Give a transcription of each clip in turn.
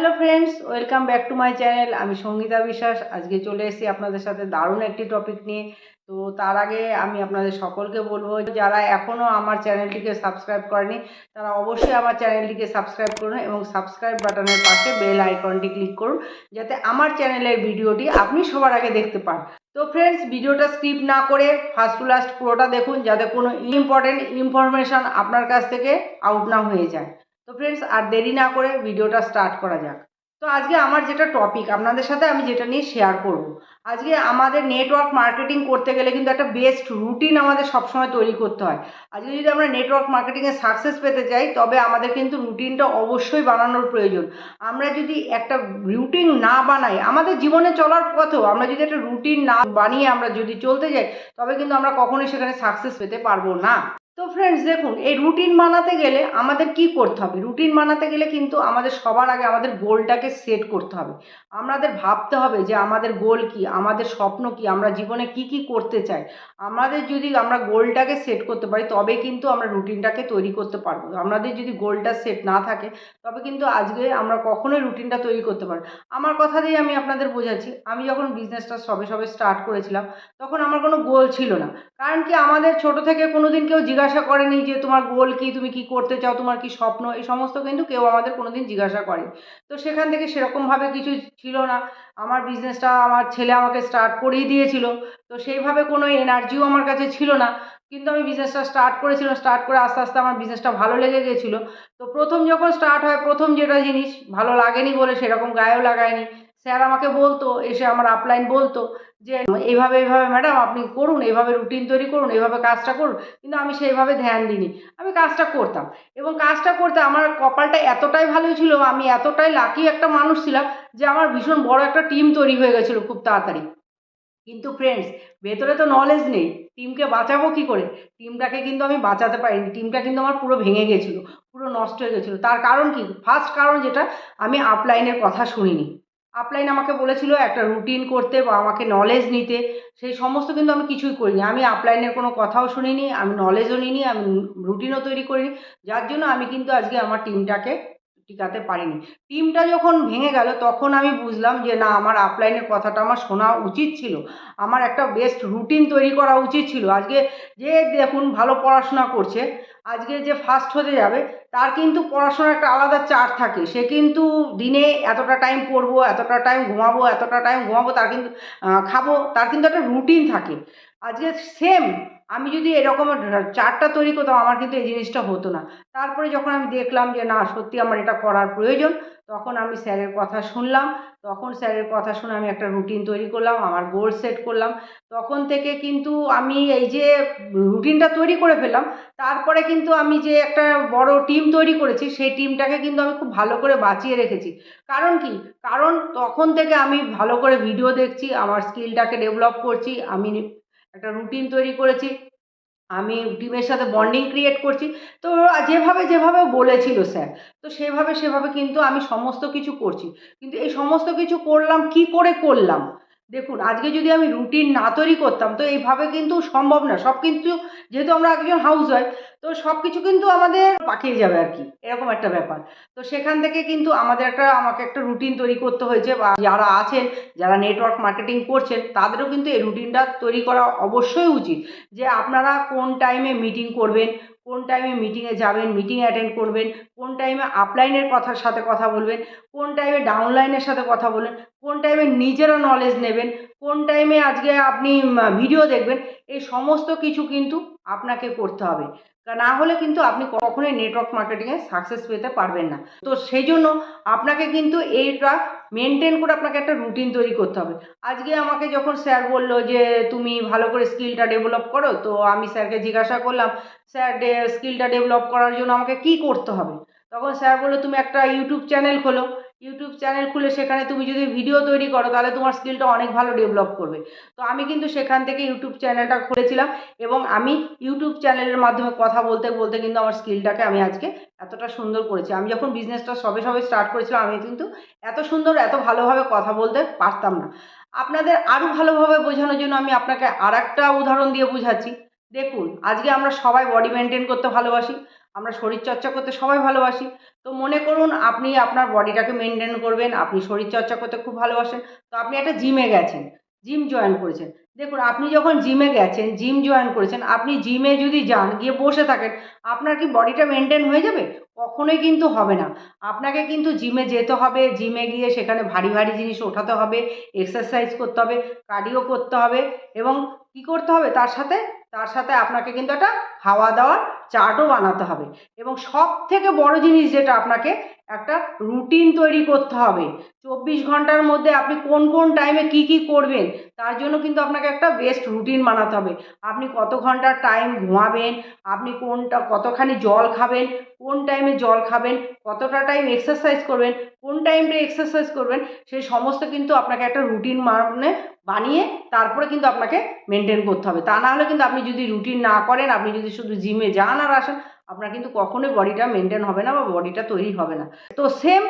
Hello friends welcome back to my channel আমি সঙ্গীতা বিশ্বাস। আজকে চলে এসেছি আপনাদের সাথে দারুণ একটি টপিক নিয়ে। তো তার আগে আমি আপনাদের সকলকে বলব, যারা এখনও আমার চ্যানেলটিকে সাবস্ক্রাইব করেনি, তারা অবশ্যই আমার চ্যানেলটিকে সাবস্ক্রাইব করুন এবং সাবস্ক্রাইব বাটনের পাশে বেল আইকনটি ক্লিক করুন, যাতে আমার চ্যানেলের ভিডিওটি আপনি সবার আগে দেখতে পান। তো ফ্রেন্ডস ভিডিওটা স্কিপ না করে ফার্স্ট টু লাস্ট পুরোটা দেখুন, যাতে কোনো ইম্পর্টেন্ট ইনফরমেশান আপনার কাছ থেকে আউট না হয়ে যায়। তো ফ্রেন্ডস আর দেরি না করে ভিডিওটা স্টার্ট করা যাক। তো আজকে আমার যেটা টপিক আপনাদের সাথে আমি যেটা নিয়ে শেয়ার করব। আজকে আমাদের নেটওয়ার্ক মার্কেটিং করতে গেলে কিন্তু একটা বেস্ট রুটিন আমাদের সবসময় তৈরি করতে হয়। আজকে যদি আমরা নেটওয়ার্ক মার্কেটিংয়ে সাকসেস পেতে চাই, তবে আমাদের কিন্তু রুটিনটা অবশ্যই বানানোর প্রয়োজন। আমরা যদি একটা রুটিন না বানাই, আমাদের জীবনে চলার পথেও আমরা যদি একটা রুটিন না বানিয়ে আমরা যদি চলতে যাই, তবে কিন্তু আমরা কখনোই সেখানে সাকসেস পেতে পারব না। তো ফ্রেন্ডস দেখুন, এই রুটিন বানাতে গেলে আমাদের কি করতে হবে? রুটিন বানাতে গেলে কিন্তু আমাদের সবার আগে আমাদের গোলটাকে সেট করতে হবে। আমাদের ভাবতে হবে যে আমাদের গোল কি? আমাদের স্বপ্ন কি? আমরা জীবনে কি কি করতে চাই? আমাদের যদি আমরা গোলটাকে সেট করতে পারি তবে কিন্তু আমরা রুটিনটাকে তৈরি করতে পারব। আমাদের যদি গোলটা সেট না থাকে, তবে কিন্তু আজকে আমরা কখনোই রুটিনটা তৈরি করতে পারব আমার কথা দিয়ে আমি আপনাদের বোঝাচ্ছি, আমি যখন বিজনেসটা সবে সবে স্টার্ট করেছিলাম, তখন আমার কোনো গোল ছিল না। কারণ কি? আমাদের ছোট থেকে কোনো দিন কেউ জিজ্ঞাসা করেনি যে তোমার গোল কি, তুমি কি করতে চাও, তোমার কি স্বপ্ন, এই সমস্ত কিন্তু কেউ আমাদের কোনো দিন জিজ্ঞাসা করে তো সেখান থেকে সেরকমভাবে কিছু ছিল না। আমার বিজনেসটা আমার ছেলে আমাকে স্টার্ট করেই দিয়েছিল। তো সেইভাবে কোনো এনার্জিও আমার কাছে ছিল না। কিন্তু আমি বিজনেসটা স্টার্ট করেছিলাম স্টার্ট করে আস্তে আস্তে আমার বিজনেসটা ভালো লেগে গেছিল। তো প্রথম যখন স্টার্ট হয়, প্রথম যেটা জিনিস ভালো লাগেনি বলে সেরকম গায়েও লাগায়নি। স্যার আমাকে বলতো, এসে আমার আপলাইন বলতো যে, এইভাবে এইভাবে ম্যাডাম আপনি করুন, এইভাবে রুটিন তৈরি করুন, এইভাবে কাজটা করুন। কিন্তু আমি সেইভাবে ধ্যান দিইনি। আমি কাজটা করতাম এবং কাজটা করতে আমার কপালটা এতটাই ভালো ছিল, আমি এতটাই লাকি একটা মানুষ ছিলাম যে আমার ভীষণ বড় একটা টিম তৈরি হয়ে গেছিল খুব তাড়াতাড়ি। কিন্তু ফ্রেন্ডস ভেতরে তো নলেজ নেই। টিমকে বাঁচাবো কী করে? টিমটাকে কিন্তু আমি বাঁচাতে পারিনি। টিমটা কিন্তু আমার পুরো ভেঙে গেছিল, পুরো নষ্ট হয়ে গেছিল। তার কারণ কি? ফার্স্ট কারণ যেটা, আমি আপলাইনের কথা শুনিনি। আপলাইন আমাকে বলেছিল একটা রুটিন করতে বা আমাকে নলেজ নিতে। সেই সমস্ত কিন্তু আমি কিছুই করিনি। আমি আপলাইনের কোনো কথাও শুনিনি, আমি নলেজও নিইনি, আমি রুটিনও তৈরি করিনি। যার জন্য আমি কিন্তু আজকে আমার টিমটাকে টিকাতে পারিনি। টিমটা যখন ভেঙে গেল, তখন আমি বুঝলাম যে না, আমার আপলাইনের কথাটা আমার শোনা উচিত ছিল। আমার একটা বেস্ট রুটিন তৈরি করা উচিত ছিল। আজকে যে দেখুন ভালো পড়াশোনা করছে আজকে যে ফার্স্ট হতে যাবে, তার কিন্তু পড়াশোনার একটা আলাদা চার্ট থাকে। সে কিন্তু দিনে এতটা টাইম পড়ব, এতটা টাইম ঘুমাবো, এতটা টাইম ঘুমাবো, তার কিন্তু খাব, তার কিন্তু একটা রুটিন থাকে। আজকে সেম আমি যদি এরকম চারটা তৈরি করতাম, আমার কিন্তু এই জিনিসটা হতো না। তারপরে যখন আমি দেখলাম যে, না, সত্যি আমার এটা করার প্রয়োজন, তখন আমি স্যারের কথা শুনলাম। তখন স্যারের কথা শুনে আমি একটা রুটিন তৈরি করলাম, আমার গোল সেট করলাম। তখন থেকে কিন্তু আমি এই যে, রুটিনটা তৈরি করে ফেললাম, তারপরে কিন্তু আমি যে একটা বড় টিম তৈরি করেছি, সেই টিমটাকে কিন্তু আমি খুব ভালো করে বাঁচিয়ে রেখেছি। কারণ কি? কারণ তখন থেকে আমি ভালো করে ভিডিও দেখছি, আমার স্কিলটাকে ডেভেলপ করছি, আমি একটা রুটিন তৈরি করেছি। আমি টিমের সাথে বন্ডিং ক্রিয়েট করছি। তো যেভাবে যেভাবে বলেছিল স্যার তো সেভাবে সেভাবে কিন্তু আমি সমস্ত কিছু করছি। কিন্তু এই সমস্ত কিছু করলাম, কি করে করলাম? দেখুন, আজকে যদি আমি রুটিন না তৈরি করতাম, তো এইভাবে কিন্তু সম্ভব না। সব কিন্তু, যেহেতু আমরা একজন হাউস ওয়াইফ তো সব কিছু কিন্তু আমাদের পাকিয়ে যাবে আর কি। এরকম একটা ব্যাপার। তো সেখান থেকে কিন্তু আমাদের একটা, আমাকে একটা রুটিন তৈরি করতে হয়েছে বা যারা আছেন, যারা নেটওয়ার্ক মার্কেটিং করছেন, তাদেরও কিন্তু এই রুটিনটা তৈরি করা অবশ্যই উচিত। যে আপনারা কোন টাইমে মিটিং করবেন, কোন টাইমে মিটিংয়ে যাবেন মিটিং অ্যাটেন্ড করবেন, কোন টাইমে আপলাইনের কথার সাথে কথা বলবেন, কোন টাইমে ডাউনলাইনের সাথে কথা বলবেন, কোন টাইমে নিজেরও নলেজ নেবেন কোন টাইমে আজকে আপনি ভিডিও দেখবেন, এই সমস্ত কিছু কিন্তু আপনাকে করতে হবে। না হলে কিন্তু আপনি কখনোই নেটওয়ার্ক মার্কেটিংয়ে সাকসেস পেতে পারবেন না। তো সেই জন্য আপনাকে কিন্তু এইটা মেনটেন করে আপনাকে একটা রুটিন তৈরি করতে হবে। আজকে আমাকে যখন স্যার বলল যে, তুমি ভালো করে স্কিলটা ডেভেলপ করো, তো আমি স্যারকে জিজ্ঞাসা করলাম, স্যার স্কিলটা ডেভেলপ করার জন্য আমাকে কি করতে হবে? তখন স্যার বলল, তুমি একটা ইউটিউব চ্যানেল খোলো। ইউটিউব চ্যানেল খুলে সেখানে তুমি যদি ভিডিও তৈরি করো, তাহলে তোমার স্কিলটা অনেক ভালো ডেভেলপ করবে। তো আমি কিন্তু সেখান থেকে ইউটিউব চ্যানেলটা খুলেছিলাম এবং আমি ইউটিউব চ্যানেলের মাধ্যমে কথা বলতে বলতে কিন্তু আমার স্কিলটাকে আমি আজকে এতটা সুন্দর করেছি। আমি যখন বিজনেসটা সবে সবে স্টার্ট করেছিলাম, আমি কিন্তু এত সুন্দর, এত ভালোভাবে কথা বলতে পারতাম না। আপনাদের আরও ভালোভাবে বোঝানোর জন্য আমি আপনাকে আর একটা উদাহরণ দিয়ে বোঝাচ্ছি। দেখুন, আজকে আমরা সবাই বডি মেনটেন করতে ভালোবাসি। আমরা শরীরচর্চা করতে সবাই ভালোবাসি। তো মনে করুন, আপনি আপনার বডিটাকে মেনটেন করবেন, আপনি শরীরচর্চা করতে খুব ভালোবাসেন। তো আপনি একটা জিমে গেছেন জিম জয়েন করেছেন। দেখুন, আপনি যখন জিমে গেছেন জিম জয়েন করেছেন, আপনি জিমে যদি যান, গিয়ে বসে থাকেন, আপনার কি বডিটা মেনটেন হয়ে যাবে? কখনোই কিন্তু হবে না। আপনাকে কিন্তু জিমে যেতে হবে জিমে গিয়ে সেখানে ভারী ভারী জিনিস ওঠাতে হবে এক্সারসাইজ করতে হবে কার্ডিও করতে হবে এবং কি করতে হবে? তার সাথে তার সাথে আপনাকে কিন্তু একটা খাওয়া দাওয়ার চার্টও বানাতে হবে। এবং সব থেকে বড় জিনিস যেটা আপনাকে একটা রুটিন তৈরি করতে হবে, চব্বিশ ঘণ্টার মধ্যে আপনি কোন কোন টাইমে কি কি করবেন, তার জন্য কিন্তু আপনাকে একটা বেস্ট রুটিন বানাতে হবে। আপনি কত ঘণ্টার টাইম ঘুমাবেন, আপনি কোনটা কতখানি জল খাবেন কোন টাইমে জল খাবেন, কতটা টাইম এক্সারসাইজ করবেন, কোন টাইমটা এক্সারসাইজ করবেন সেই সমস্ত কিন্তু আপনাকে একটা রুটিন মানে বানিয়ে তারপরে কিন্তু আপনাকে মেনটেন করতে হবে। তা না হলে কিন্তু আপনি যদি রুটিন না করেন, আপনি যদি শুধু জিমে যান আর আসেন, আপনার কিন্তু কখনোই বডিটা মেনটেন হবে না বা বডিটা তৈরি হবে না। তো সেম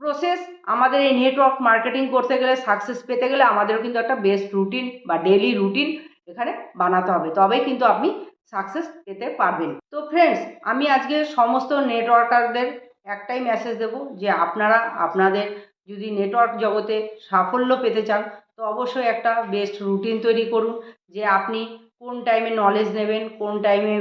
প্রসেস আমাদের এই নেটওয়ার্ক মার্কেটিং করতে গেলে সাকসেস পেতে গেলে আমাদেরও কিন্তু একটা বেস্ট রুটিন বা ডেলি রুটিন এখানে বানাতে হবে। তবেই কিন্তু আপনি সাকসেস পেতে পারবেন। তো ফ্রেন্ডস আমি আজকে সমস্ত নেটওয়ার্কারদের একটাই মেসেজ দেব যে আপনারা, আপনাদের যদি নেটওয়ার্ক জগতে সাফল্য পেতে চান, তো অবশ্যই একটা বেস্ট রুটিন তৈরি করুন যে আপনি কোন টাইমে নলেজ নেবেন, কোন টাইমে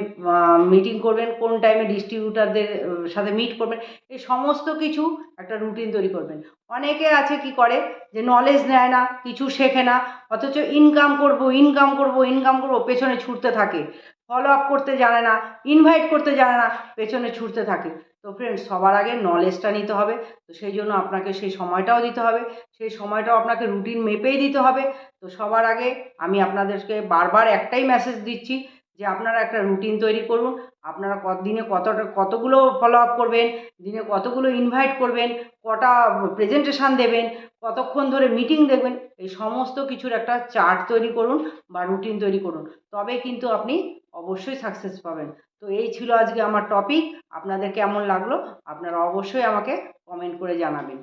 মিটিং করবেন, কোন টাইমে ডিস্ট্রিবিউটারদের সাথে মিট করবেন, এই সমস্ত কিছু একটা রুটিন তৈরি করবেন। অনেকে আছে কি করে যে নলেজ নেয় না, কিছু শেখে না, অথচ ইনকাম করব ইনকাম করব ইনকাম করব, পেছনে ছুটতে থাকে। ফলো আপ করতে জানে না ইনভাইট করতে জানে না, পেছনে ছুটতে থাকে। তো ফ্রেন্ডস সবার আগে নলেজটা নিতে হবে। তো সেই জন্য আপনাকে সেই সময়টাও দিতে হবে। সেই সময়টাও আপনাকে রুটিন মেপেই দিতে হবে। তো সবার আগে আমি আপনাদেরকে বারবার একটাই মেসেজ দিচ্ছি যে, আপনারা একটা রুটিন তৈরি করুন। আপনারা দিনে কতটা, কতগুলো ফলো আপ করবেন, দিনে কতগুলো ইনভাইট করবেন, কটা প্রেজেন্টেশান দেবেন কতক্ষণ ধরে মিটিং দেখবেন, এই সমস্ত কিছুর একটা চার্ট তৈরি করুন বা রুটিন তৈরি করুন। তবে কিন্তু আপনি অবশ্যই সাকসেস পাবেন। তো এই ছিল আজকে আমার টপিক আপনাদের কেমন লাগল? আপনারা অবশ্যই আমাকে কমেন্ট করে জানাবেন।